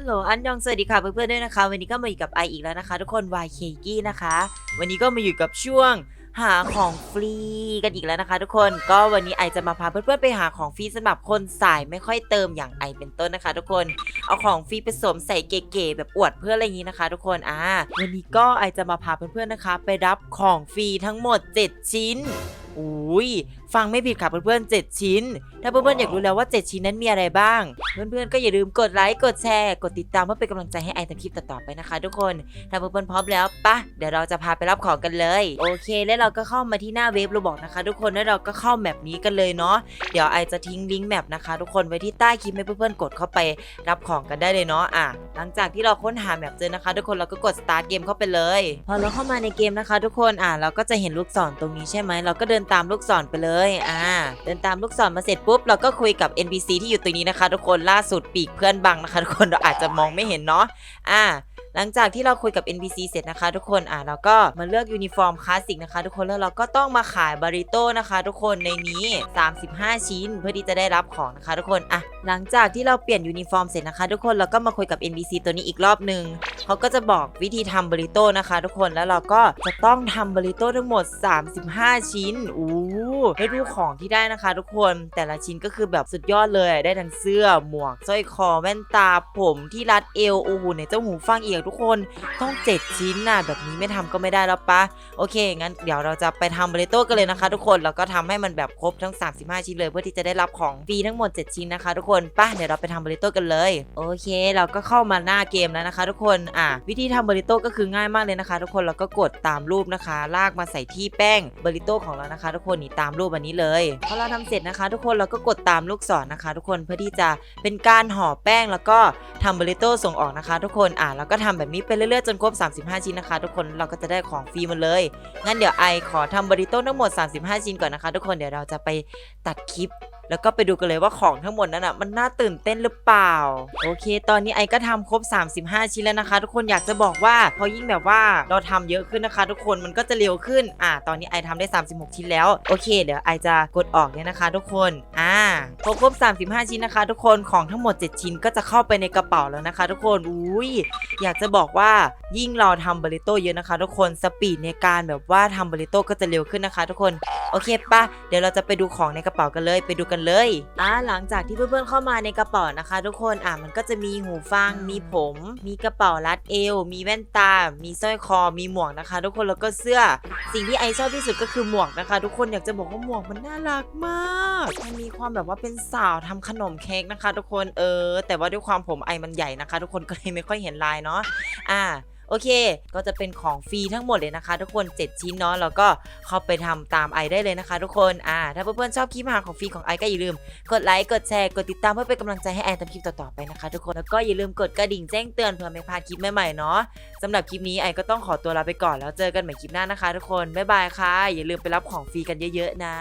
ฮัลโหล อันยอง สวัสดีค่ะเพื่อนๆด้วยนะคะ วันนี้ก็มาอยู่กับไออีกแล้วนะคะ ทุกคน YK กี้นะคะ วันนี้ก็มาอยู่กับช่วงหาของฟรีกันอีกแล้วนะคะ ทุกคน ก็วันนี้ไอจะมาพาเพื่อนๆไปหาของฟรีสำหรับคนสายไม่ค่อยเติมอย่างไอเป็นต้นนะคะ ทุกคน เอาของฟรีไปสวมใส่เก๋ๆแบบอวดเพื่อนอะไรอย่างนี้นะคะ ทุกคนอ่าวันนี้ก็ไอจะมาพาเพื่อนๆนะคะ ไปรับของฟรีทั้งหมด 7 ชิ้นอุ้ยฟังไม่ผิดค่ะเพื่อนๆ7ชิ้น ถ้าเพื่อนๆอยากรู้แล้วว่า 7 ชิ้นนั้นมีอะไรบ้าง เพื่อนๆก็อย่าลืมกดไลค์กดแชร์ กดติดตามเพื่อเป็นกำลังใจให้ไอทำคลิปต่อๆไปนะคะ ทุกคนถ้าเพื่อนๆพร้อมแล้วปะเดี๋ยวเราจะพาไปรับของกันเลย โอเค แล้วเราก็เข้ามาที่หน้าเว็บเราบอกนะคะ ทุกคนแล้วเราก็เข้าแมปนี้กันเลยเนาะเดี๋ยวไอจะทิ้งลิงก์แมปนะคะ ทุกคนไว้ที่ใต้คลิปให้เพื่อนๆกดเข้าไปรับของกันได้เลยเนาะอะหลังจากที่เราค้นหาแมปเจอนะคะ ทุกคนเราก็กด start เกมเข้าไปเลย พอเราเข้ามาในเกมนะคะ ทุกคนอะเราก็จะเห็นลูกศรตรงนี้ใช่ไหมเราก็เดินตามลูกศรไปเลยอ่าเดินตามลูกศรมาเสร็จปุ๊บเราก็คุยกับ NPC ที่อยู่ตรงนี้นะคะ ทุกคนล่าสุดปีกเพื่อนบังนะคะ ทุกคนเราอาจจะมองไม่เห็นเนาะอ่า หลังจากที่เราคุยกับ NPC เสร็จนะคะ ทุกคนอะเราก็มาเลือกยูนิฟอร์มคลาสสิกนะคะ ทุกคนแล้วเราก็ต้องมาขายบาริโต้นะคะ ทุกคนในนี้ 35 ชิ้นเพื่อที่จะได้รับของนะคะ ทุกคนอะหลังจากที่เราเปลี่ยนยูนิฟอร์มเสร็จนะคะ ทุกคนเราก็มาคุยกับ NPC ตัวนี้อีกรอบหนึ่ง เขาก็จะบอกวิธีทำบริโต้นะคะ ทุกคนแล้วเราก็จะต้องทำบริโต้ทั้งหมด 35 ชิ้นอู้ได้ดูของที่ได้นะคะ ทุกคนแต่ละชิ้นก็คือแบบสุดยอดเลยได้ทั้งเสื้อหมวกสร้อยคอแว่นตาผมที่รัดเอวโอ้โหในเจ้าหูฟังอีกทุกคนต้อง 7 ชิ้นน่ะแบบนี้ไม่ทำก็ไม่ได้แล้วปะโอเค งั้นเดี๋ยวเราจะไปทำบริโต้กันเลยนะคะ ทุกคนแล้วก็ทำให้มันแบบครบทั้ง 35 ชิ้นเลยเพื่อที่จะได้รับของฟรีทั้งหมด 7 ชิ้นนะคะ ทุกคนป่ะเดี๋ยวเราไปทำบริโต้กันเลย โอเค เราก็เข้ามาหน้าเกมแล้วนะคะ ทุกคนอะวิธีทำบริโต้ก็คือง่ายมากเลยนะคะ ทุกคนเราก็กดตามรูปนะคะ ลากมาใส่ที่แป้งบริโต้ของเรานะคะ ทุกคนนี่ตามรูปอันนี้เลยพอเราทำเสร็จนะคะ ทุกคนเราก็กดตามลูกศรนะคะ ทุกคนเพื่อที่จะเป็นการห่อแป้งแล้วก็ทำบริโต้ส่งออกนะคะ ทุกคนอะแล้วก็ทำแบบนี้ไปเรื่อยๆจนครบ 35 ชิ้นนะคะ ทุกคนเราก็จะได้ของฟรีมาเลย งั้นเดี๋ยวไอขอทำบริโต้ทั้งหมด 35 ชิ้นก่อนนะคะ ทุกคนเดี๋ยวเราจะไปตัดคลิป แล้วก็ไปดูกันเลยว่าของทั้งหมดนั้นอะมันน่าตื่นเต้นหรือเปล่า โอเค ตอนนี้ไอก็ทำครบ 35 ชิ้นแล้วนะคะ ทุกคนอยากจะบอกว่าพอยิ่งแบบว่าเราทำเยอะขึ้นนะคะ ทุกคนมันก็จะเร็วขึ้นอ่าตอนนี้ไอทำได้ 36 ชิ้นแล้วโอเค เดี๋ยวไอจะกดออกเนี่ยนะคะ ทุกคนอ่าพอครบ 35 ชิ้นนะคะ ทุกคนของทั้งหมด 7 ชิ้นก็จะเข้าไปในกระเป๋าแล้วนะคะ ทุกคนอุ้ยอยากจะบอกว่ายิ่งเราทำบริโต้เยอะนะคะ ทุกคนสปีดในการแบบว่าทำบริโต้ก็จะเร็วขึ้นนะคะ ทุกคน โอเคปะเดี๋ยวเราจะไปดูของในกระเป๋ากันเลยไปดูกันเลยอ่าหลังจากที่เพื่อนๆเข้ามาในกระเป๋านะคะ ทุกคนอ่ามันก็จะมีหูฟัง มีผม มีกระเป๋ารัดเอว มีแว่นตา มีสร้อยคอ มีหมวกนะคะ ทุกคนแล้วก็เสื้อ สิ่งที่ไอชอบที่สุดก็คือหมวกนะคะ ทุกคนอยากจะบอกว่าหมวกมันน่ารักมากมันมีความแบบว่าเป็นสาวทำขนมเค้กนะคะ ทุกคนเออ แต่ว่าด้วยความผมไอมันใหญ่นะคะ ทุกคนก็เลยไม่ค่อยเห็นลายเนาะอ่า โอเค ก็จะเป็นของฟรีทั้งหมดเลยนะคะ ทุกคน 7 ชิ้นเนาะแล้วก็เข้าไปทำตามไอได้เลยนะคะ ทุกคนอ่าถ้าเพื่อนๆชอบคลิปหาของฟรีของไอก็อย่าลืม กดไลค์กดแชร์กดติดตามเพื่อเป็นกำลังใจให้แอนทำคลิปต่อๆไปนะคะ ทุกคนแล้วก็อย่าลืมกดกระดิ่งแจ้งเตือนเพื่อไม่พลาดคลิปใหม่ๆเนาะสำหรับคลิปนี้ไอก็ต้องขอตัวลาไปก่อนแล้วเจอกันใหม่คลิปหน้านะคะ ทุกคนบ๊ายบายค่ะอย่าลืมไปรับของฟรีกันเยอะ ๆ นะ